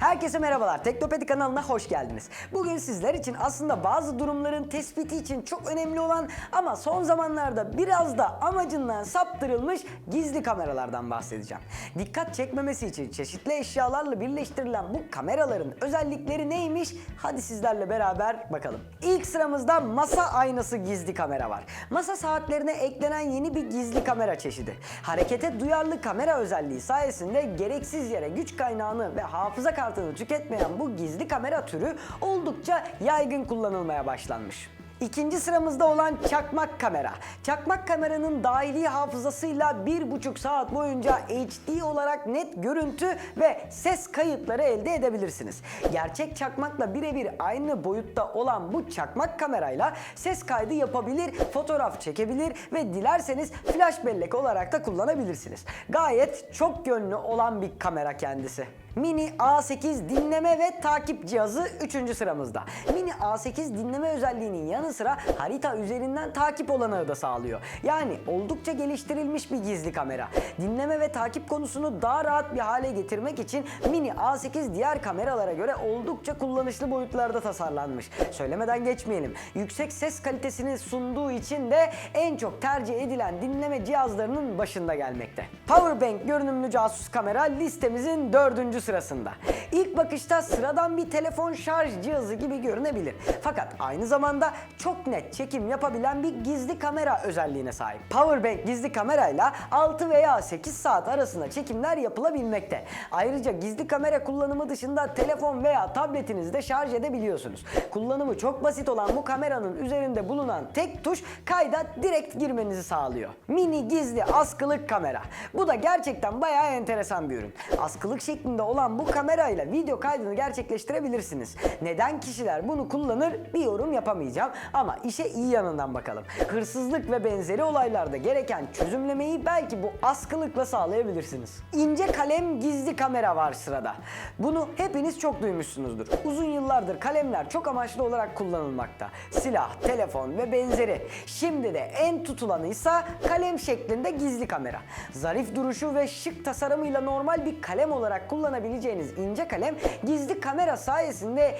Herkese merhabalar. Teknopedi kanalına hoş geldiniz. Bugün sizler için aslında bazı durumların tespiti için çok önemli olan ama son zamanlarda biraz da amacından saptırılmış gizli kameralardan bahsedeceğim. Dikkat çekmemesi için çeşitli eşyalarla birleştirilen bu kameraların özellikleri neymiş? Hadi sizlerle beraber bakalım. İlk sıramızda masa aynası gizli kamera var. Masa saatlerine eklenen yeni bir gizli kamera çeşidi. Harekete duyarlı kamera özelliği sayesinde gereksiz yere güç kaynağını ve hafıza kartını tüketmeyen bu gizli kamera türü oldukça yaygın kullanılmaya başlanmış. İkinci sıramızda olan çakmak kamera. Çakmak kameranın dahili hafızasıyla bir buçuk saat boyunca HD olarak net görüntü ve ses kayıtları elde edebilirsiniz. Gerçek çakmakla birebir aynı boyutta olan bu çakmak kamerayla ses kaydı yapabilir, fotoğraf çekebilir ve dilerseniz flash bellek olarak da kullanabilirsiniz. Gayet çok yönlü olan bir kamera kendisi. Mini A8 dinleme ve takip cihazı 3. sıramızda. Mini A8 dinleme özelliğinin yanı sıra harita üzerinden takip olanağı da sağlıyor. Yani oldukça geliştirilmiş bir gizli kamera. Dinleme ve takip konusunu daha rahat bir hale getirmek için Mini A8 diğer kameralara göre oldukça kullanışlı boyutlarda tasarlanmış. Söylemeden geçmeyelim. Yüksek ses kalitesini sunduğu için de en çok tercih edilen dinleme cihazlarının başında gelmekte. Powerbank görünümlü casus kamera listemizin dördüncü sırasında. İlk bakışta sıradan bir telefon şarj cihazı gibi görünebilir. Fakat aynı zamanda çok net çekim yapabilen bir gizli kamera özelliğine sahip. Powerbank gizli kamerayla 6 veya 8 saat arasında çekimler yapılabilmekte. Ayrıca gizli kamera kullanımı dışında telefon veya tabletinizi de şarj edebiliyorsunuz. Kullanımı çok basit olan bu kameranın üzerinde bulunan tek tuş kayda direkt girmenizi sağlıyor. Mini gizli askılık kamera. Bu da gerçekten bayağı enteresan bir ürün. Askılık şeklinde olan bu kamerayla video kaydını gerçekleştirebilirsiniz. Neden kişiler bunu kullanır bir yorum yapamayacağım ama işe iyi yanından bakalım. Hırsızlık ve benzeri olaylarda gereken çözümlemeyi belki bu askılıkla sağlayabilirsiniz. İnce kalem gizli kamera var sırada. Bunu hepiniz çok duymuşsunuzdur. Uzun yıllardır kalemler çok amaçlı olarak kullanılmakta. Silah, telefon ve benzeri. Şimdi de en tutulanıysa kalem şeklinde gizli kamera. Zarif duruşu ve şık tasarımıyla normal bir kalem olarak kullanabileceğiniz ince kalem gizli kamera sayesinde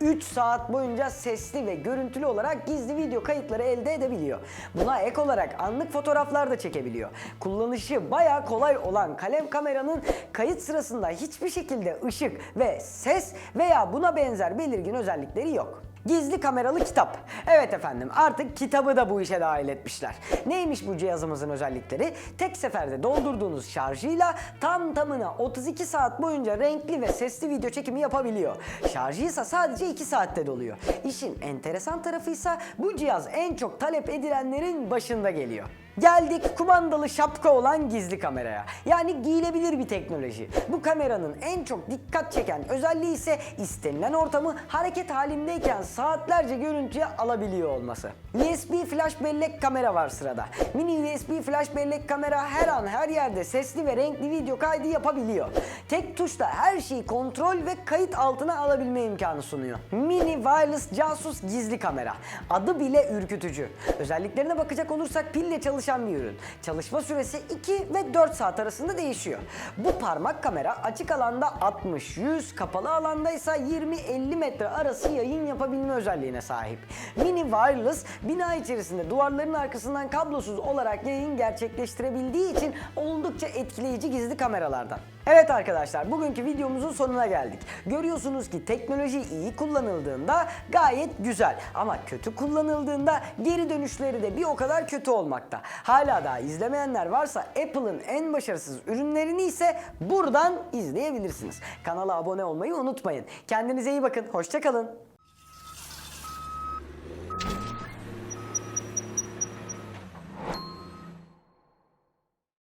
2-3 saat boyunca sesli ve görüntülü olarak gizli video kayıtları elde edebiliyor. Buna ek olarak anlık fotoğraflar da çekebiliyor. Kullanışı bayağı kolay olan kalem kameranın kayıt sırasında hiçbir şekilde ışık ve ses veya buna benzer belirgin özellikleri yok. Gizli kameralı kitap. Evet efendim artık kitabı da bu işe dahil etmişler. Neymiş bu cihazımızın özellikleri? Tek seferde doldurduğunuz şarjıyla tam tamına 32 saat boyunca renkli ve sesli video çekimi yapabiliyor. Şarjı ise sadece 2 saatte doluyor. İşin enteresan tarafı ise bu cihaz en çok talep edilenlerin başında geliyor. Geldik kumandalı şapka olan gizli kameraya. Yani giyilebilir bir teknoloji. Bu kameranın en çok dikkat çeken özelliği ise istenilen ortamı hareket halindeyken saatlerce görüntüye alabiliyor olması. USB flash bellek kamera var sırada. Mini USB flash bellek kamera her an her yerde sesli ve renkli video kaydı yapabiliyor. Tek tuşla her şeyi kontrol ve kayıt altına alabilme imkanı sunuyor. Mini wireless casus gizli kamera. Adı bile ürkütücü. Özelliklerine bakacak olursak pille çalışan bir ürün. Çalışma süresi 2 ve 4 saat arasında değişiyor. Bu parmak kamera açık alanda 60-100, kapalı alanda ise 20-50 metre arası yayın yapabilme özelliğine sahip. Mini wireless bina içerisinde duvarların arkasından kablosuz olarak yayın gerçekleştirebildiği için oldukça etkileyici gizli kameralardan. Evet arkadaşlar bugünkü videomuzun sonuna geldik. Görüyorsunuz ki teknoloji iyi kullanıldığında gayet güzel ama kötü kullanıldığında geri dönüşleri de bir o kadar kötü olmakta. Hala daha izlemeyenler varsa Apple'ın en başarısız ürünlerini ise buradan izleyebilirsiniz. Kanala abone olmayı unutmayın. Kendinize iyi bakın. Hoşçakalın.